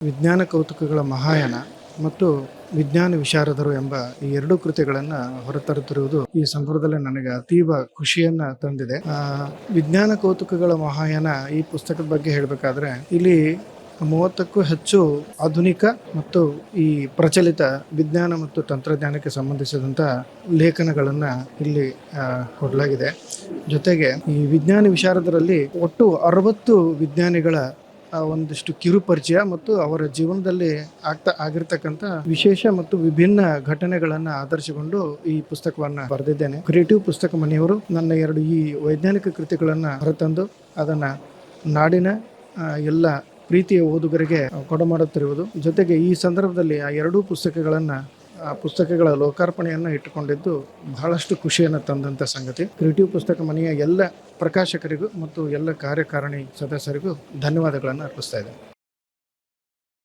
ವಿಜ್ಞಾನ ಕೌತುಕಗಳ ಮಹಾಯಾನ ಮತ್ತು ವಿಜ್ಞಾನ ವಿಶಾರದರು ಎಂಬ ಈ ಎರಡು ಕೃತಿಗಳನ್ನು ಹೊರತರುತ್ತಿರುವುದು ಈ ಸಂದರ್ಭದಲ್ಲಿ ನನಗೆ ಅತೀವ ಖುಷಿಯನ್ನ ತಂದಿದೆ. ವಿಜ್ಞಾನ ಕೌತುಕಗಳ ಮಹಾಯಾನ ಈ ಪುಸ್ತಕದ ಬಗ್ಗೆ ಹೇಳಬೇಕಾದ್ರೆ ಇಲ್ಲಿ ಮೂವತ್ತಕ್ಕೂ ಹೆಚ್ಚು ಆಧುನಿಕ ಮತ್ತು ಈ ಪ್ರಚಲಿತ ವಿಜ್ಞಾನ ಮತ್ತು ತಂತ್ರಜ್ಞಾನಕ್ಕೆ ಸಂಬಂಧಿಸಿದಂಥ ಲೇಖನಗಳನ್ನು ಇಲ್ಲಿ ಕೊಡಲಾಗಿದೆ. ಜೊತೆಗೆ ಈ ವಿಜ್ಞಾನ ವಿಶಾರದರಲ್ಲಿ ಒಟ್ಟು ಅರವತ್ತು ವಿಜ್ಞಾನಿಗಳ ಒಂದಿಷ್ಟು ಕಿರು ಪರಿಚಯ ಮತ್ತು ಅವರ ಜೀವನದಲ್ಲಿ ಆಗ್ತಾ ಆಗಿರ್ತಕ್ಕಂಥ ವಿಶೇಷ ಮತ್ತು ವಿಭಿನ್ನ ಘಟನೆಗಳನ್ನು ಆಧರಿಸಿಕೊಂಡು ಈ ಪುಸ್ತಕವನ್ನ ಬರೆದಿದ್ದೇನೆ. ಕ್ರಿಯೇಟಿವ್ ಪುಸ್ತಕ ಮನೆಯವರು ನನ್ನ ಎರಡು ಈ ವೈಜ್ಞಾನಿಕ ಕೃತಿಗಳನ್ನು ಹೊರತಂದು ಅದನ್ನ ನಾಡಿನ ಎಲ್ಲ ಪ್ರೀತಿಯ ಓದುಗರಿಗೆ ಕೊಡಮಾಡುತ್ತಿರುವುದು. ಜೊತೆಗೆ ಈ ಸಂದರ್ಭದಲ್ಲಿ ಆ ಎರಡೂ ಪುಸ್ತಕಗಳನ್ನು ಆ ಪುಸ್ತಕಗಳ ಲೋಕಾರ್ಪಣೆಯನ್ನು ಇಟ್ಟುಕೊಂಡಿದ್ದು ಬಹಳಷ್ಟು ಖುಷಿಯನ್ನು ತಂದಂಥ ಸಂಗತಿ. ಕ್ರಿಯೇಟಿವ್ ಪುಸ್ತಕ ಮನೆಯ ಎಲ್ಲ ಪ್ರಕಾಶಕರಿಗೂ ಮತ್ತು ಎಲ್ಲ ಕಾರ್ಯಕಾರಿಣಿ ಸದಸ್ಯರಿಗೂ ಧನ್ಯವಾದಗಳನ್ನು ಅರ್ಪಿಸ್ತಾ ಇದ್ದೇನೆ.